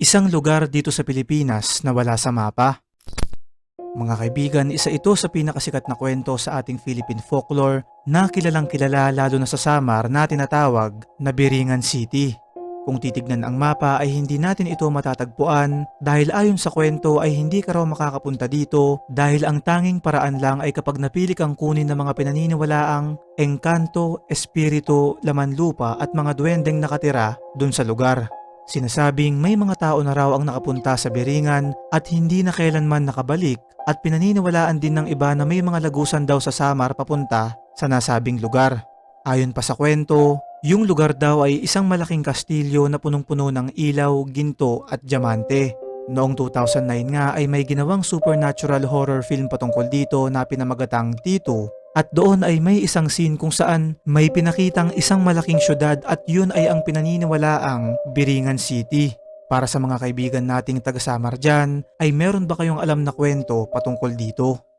isang lugar dito sa Pilipinas na wala sa mapa. Mga kaibigan, isa ito sa pinakasikat na kwento sa ating Philippine folklore na kilalang kilala lalo na sa Samar na tinatawag na Biringan City. Kung titignan ang mapa ay hindi natin ito matatagpuan dahil ayon sa kwento ay hindi ka raw makakapunta dito dahil ang tanging paraan lang ay kapag napili kang kunin ng mga pinaniniwalaang engkanto, espiritu, laman lupa at mga duwendeng nakatira dun sa lugar. Sinasabing may mga tao na raw ang nakapunta sa Beringan at hindi na kailanman nakabalik at pinaniniwalaan din ng iba na may mga lagusan daw sa Samar papunta sa nasabing lugar. Ayon pa sa kwento, yung lugar daw ay isang malaking kastilyo na punong-puno ng ilaw, ginto at diamante. Noong 2009 nga ay may ginawang supernatural horror film patungkol dito na pinamagatang Tito at doon ay may isang scene kung saan may pinakitang isang malaking syudad at yun ay ang pinaniniwalaang Biringan City. Para sa mga kaibigan nating taga-Samar dyan, ay meron ba kayong alam na kwento patungkol dito?